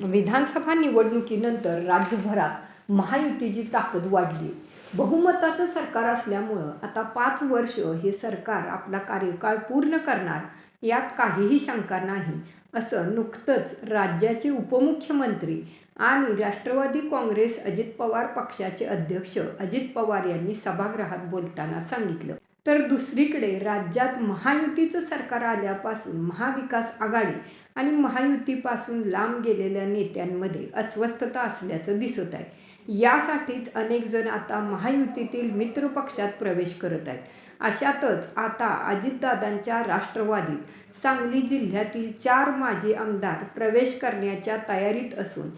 विधानसभा निवडणुकीनंतर राज्यभरात महायुतीची ताकद वाढली. बहुमताचं सरकार असल्यामुळं आता पाच वर्ष हे सरकार आपला कार्यकाळ पूर्ण करणार यात काहीही शंका नाही असं नुकतंच राज्याचे उपमुख्यमंत्री आणि राष्ट्रवादी काँग्रेस अजित पवार पक्षाचे अध्यक्ष अजित पवार यांनी सभागृहात बोलताना सांगितलं. तर दुसरीकडे राज्यात महायुतीचं सरकार आल्यापासून महाविकास आघाडी आणि महायुतीपासून लांब गेलेल्या नेत्यांमध्ये अस्वस्थता असल्याचं दिसत आहे. यासाठीच अनेक जण आता महायुतीतील मित्र पक्षात प्रवेश करत आहेत. अशातच आता अजितदादांच्या राष्ट्रवादीत सांगली जिल्ह्यातील चार माजी आमदार प्रवेश करण्याच्या तयारीत असून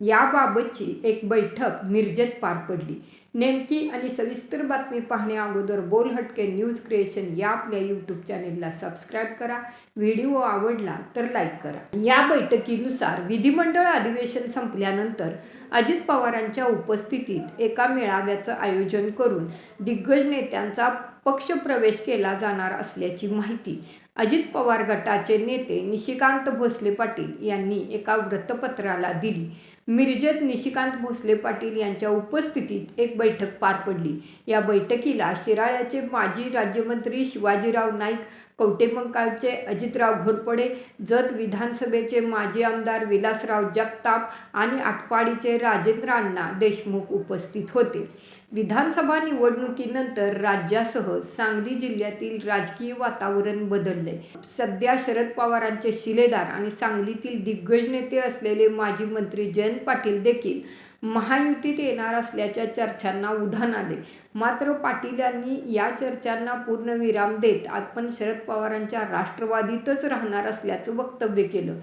याबाबतची एक बैठक मिरजेत पार पडली. नेमकी आणि सविस्तर बातमी पाहण्या अगोदर बोल हटके न्यूज क्रिएशन या आपल्या यूट्यूब चॅनेलला सबस्क्राईब करा. व्हिडिओ आवडला तर लाईक करा. या बैठकीनुसार विधिमंडळ अधिवेशन संपल्यानंतर अजित पवारांच्या उपस्थितीत एका मेळाव्याचं आयोजन करून दिग्गज नेत्यांचा पक्षप्रवेश केला जाणार असल्याची माहिती अजित पवार गटाचे नेते निशिकांत भोसले पाटील यांनी एका वृत्तपत्राला दिली. मिरजेत निशिकांत भोसले पाटील यांच्या उपस्थितीत एक बैठक पार पडली. या बैठकीला शिराळ्याचे माजी राज्यमंत्री शिवाजीराव नाईक कवटेमंकाळचे अजितराव घोरपडे जत विधानसभेचे माजी आमदार विलासराव जगताप आणि आटपाडीचे राजेंद्र अण्णा देशमुख उपस्थित होते. विधानसभा निवडणुकीनंतर राज्यासह सांगली जिल्ह्यातील राजकीय वातावरण बदलले. सध्या शरद पवारांचे शिलेदार आणि सांगलीतील दिग्गज नेते असलेले माजी मंत्री जयंत पाटील देखील महायुतीत येणार असल्याच्या चर्चांना उधाण आले. मात्र पाटील यांनी या चर्चांना पूर्ण विराम देत आपण शरद पवारांच्या राष्ट्रवादीतच राहणार असल्याचं वक्तव्य केलं.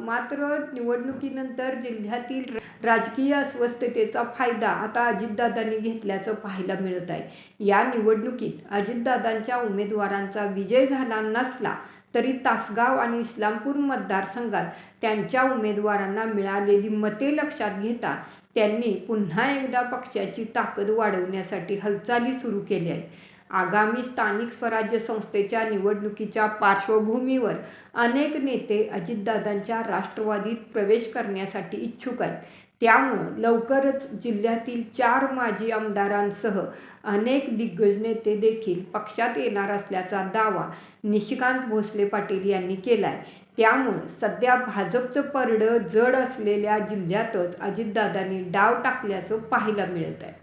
मात्र निवडणुकीनंतर जिल्ह्यातील राजकीय अस्वस्थतेचा फायदा आता अजितदादांनी घेतल्याचं पाहायला मिळत आहे. या निवडणुकीत अजितदादांच्या उमेदवारांचा विजय झाला नसला तरी तासगाव आणि इस्लामपूर मतदारसंघात त्यांच्या उमेदवारांना मिळालेली मते लक्षात घेता त्यांनी पुन्हा एकदा पक्षाची ताकद वाढवण्यासाठी हालचाली सुरू केल्या आहेत. आगामी स्थानिक स्वराज्य संस्थेच्या निवडणुकीच्या पार्श्वभूमीवर अनेक नेते अजितदादांच्या राष्ट्रवादीत प्रवेश करण्यासाठी इच्छुक आहेत. त्यामुळं लवकरच जिल्ह्यातील चार माजी आमदारांसह अनेक दिग्गज नेते देखील पक्षात येणार असल्याचा दावा निशिकांत भोसले पाटील यांनी केला आहे त्यामुळं सध्या भाजपचं परडं जड असलेल्या जिल्ह्यातच अजितदादांनी डाव टाकल्याचं पाहायला मिळत आहे